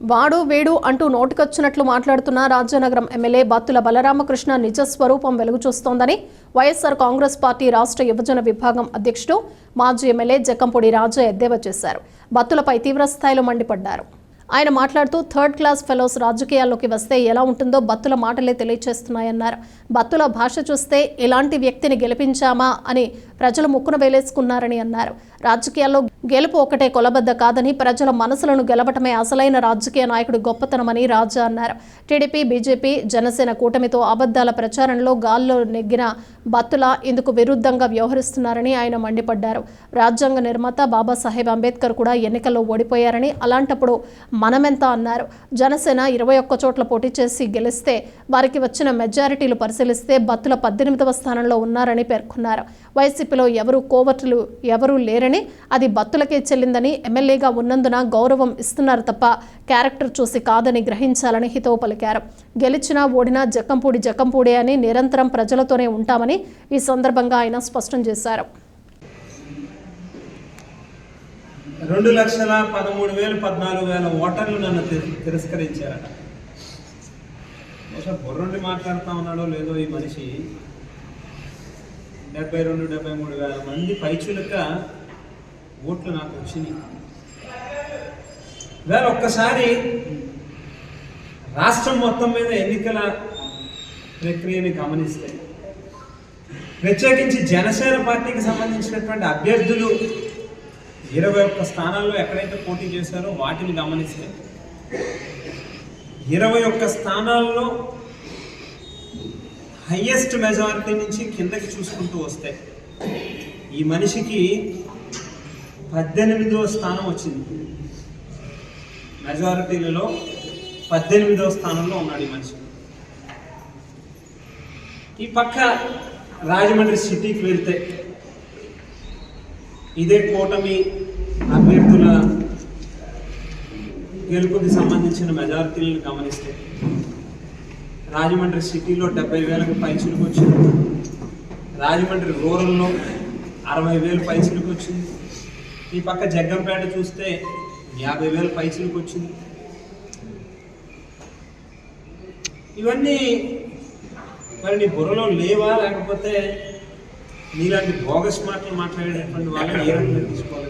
వాడు వేడు అంటూ నోటికొచ్చినట్లు మాట్లాడుతున్న రాజానగరం ఎమ్మెల్యే బత్తుల బలరామకృష్ణ నిజ స్వరూపం వెలుగు చూస్తోందని వైఎస్ఆర్ కాంగ్రెస్ పార్టీ రాష్ట్ర యువజన విభాగం అధ్యక్షుడు మాజీ ఎమ్మెల్యే జక్కంపూడి రాజా ఎద్దేవా చేశారు. బత్తులపై తీవ్రస్థాయిలో మండిపడ్డారు. ఆయన మాట్లాడుతూ థర్డ్ క్లాస్ ఫెలోస్ రాజకీయాల్లోకి వస్తే ఎలా ఉంటుందో బత్తుల మాటలే తెలియచేస్తున్నాయన్నారు. బత్తుల భాష చూస్తే ఇలాంటి వ్యక్తిని గెలిపించామా అని ప్రజలు ముక్కున వేలేసుకున్నారని అన్నారు. రాజకీయాల్లో గెలుపు ఒకటే కొలబద్ద కాదని ప్రజల మనసులను గెలవటమే అసలైన రాజకీయ నాయకుడు గొప్పతనమని రాజా అన్నారు. టీడీపీ బీజేపీ జనసేన కూటమితో అబద్ధాల ప్రచారంలో గాల్లో నెగ్గిన బత్తుల ఇందుకు విరుద్ధంగా వ్యవహరిస్తున్నారని ఆయన మండిపడ్డారు. రాజ్యాంగ నిర్మాత బాబాసాహెబ్ అంబేద్కర్ కూడా ఎన్నికల్లో ఓడిపోయారని అలాంటప్పుడు మనమెంత అన్నారు. జనసేన ఇరవై ఒక్క చోట్ల పోటీ చేసి గెలిస్తే వారికి వచ్చిన మెజారిటీలు పరిశీలిస్తే బత్తుల పద్దెనిమిదవ స్థానంలో ఉన్నారని పేర్కొన్నారు. వైసీపీలో ఎవరు కోవర్టులు ఎవరూ లేరని అది బత్తులకే చెల్లిందని ఎమ్మెల్యేగా ఉన్నందున గౌరవం ఇస్తున్నారు తప్ప క్యారెక్టర్ చూసి కాదని గ్రహించాలని హితవు పలికారు. గెలిచినా ఓడినా జకంపూడి జకంపూడే అని నిరంతరం ప్రజలతోనే ఉంటామని ఈ సందర్భంగా ఆయన స్పష్టం చేశారు. రెండు లక్షల పదమూడు వేలు పద్నాలుగు వేల ఓటర్లు నన్ను తి- తిరస్కరించారట. బహుశా బుర్రుండి మాట్లాడుతూ ఉన్నాడో లేదో ఈ మనిషి. డెబ్బై రెండు డెబ్బై మూడు వేల మంది పైచులక ఓట్లు నాకు వచ్చినాయి. వేళ ఒక్కసారి రాష్ట్రం మొత్తం మీద ఎన్నికల ప్రక్రియని గమనిస్తే ప్రత్యేకించి జనసేన పార్టీకి సంబంధించినటువంటి అభ్యర్థులు ఇరవై ఒక్క స్థానాల్లో ఎక్కడైతే పోటీ చేశారో వాటిని గమనిస్తే ఇరవై ఒక్క స్థానాల్లో హయ్యెస్ట్ మెజారిటీ నుంచి కిందకి చూసుకుంటూ వస్తే ఈ మనిషికి పద్దెనిమిదవ స్థానం వచ్చింది. మెజారిటీలలో పద్దెనిమిదవ స్థానంలో ఉన్నాడు ఈ మనిషి. ఈ పక్క రాజమండ్రి సిటీకి వెళ్తే ఇదే కూటమి అభ్యర్థుల గెలుపుకి సంబంధించిన మెజారిటీలను గమనిస్తే రాజమండ్రి సిటీలో డెబ్బై వేలకు పైచులకు వచ్చింది. రాజమండ్రి రూరల్లో అరవై వేలు పైచులకు వచ్చింది. ఈ పక్క జగ్గంపేట చూస్తే యాభై వేలు పైచులకు వచ్చింది. ఇవన్నీ మరి నీ బుర్రలో లేవా లేకపోతే మీలాంటి బోగస్ మాటలు మాట్లాడేటువంటి వాళ్ళని ఏ రకంగా తీసుకోవాలి?